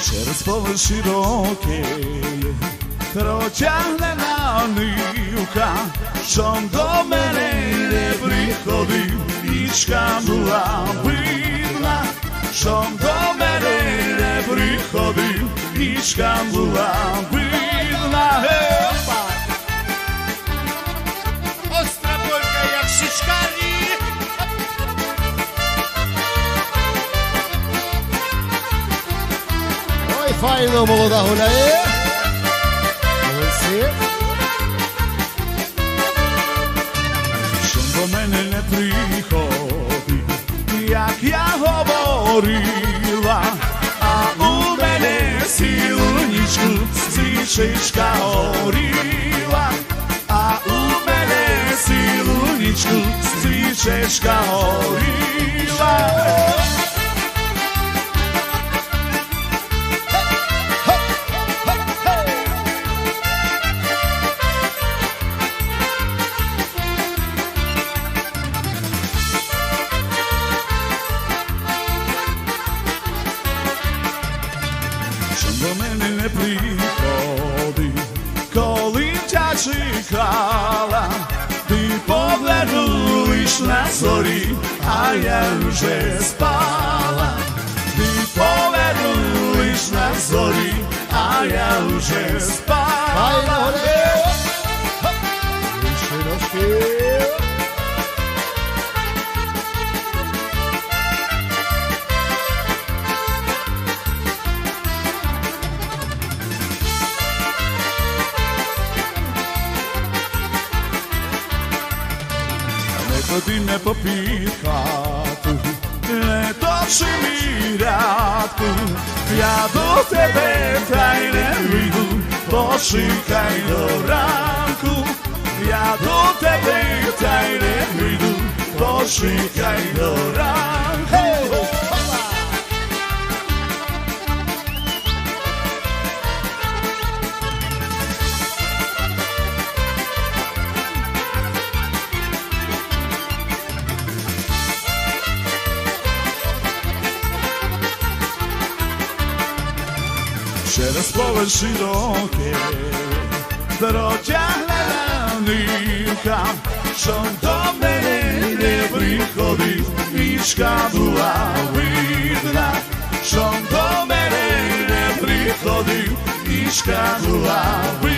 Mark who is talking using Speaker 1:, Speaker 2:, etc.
Speaker 1: Через поле широке протягнена нивка, щоб до мене не приходив, річка була видна, щоб до мене не приходив, річка була видна.
Speaker 2: Остра полька, як шишкарі.
Speaker 3: Файно молода гуляє. Молодці.
Speaker 1: Щоб до мене не приходив, як я говорила, а у мене сілонічку свічечка горіла, а у мене сілонічку свічечка горіла. Чекала, ти повернулись на зорі, а я вже спала. Ти повернулись на зорі, а я вже спала. Не ходи не попід хату, не точи мій рядку, я до тебе та й не вийду, почекай до ранку, я до тебе та й не Через поле широке доротя нивка, що до мене не приходив, річка була видна, що до мене не приходив, річка була видна.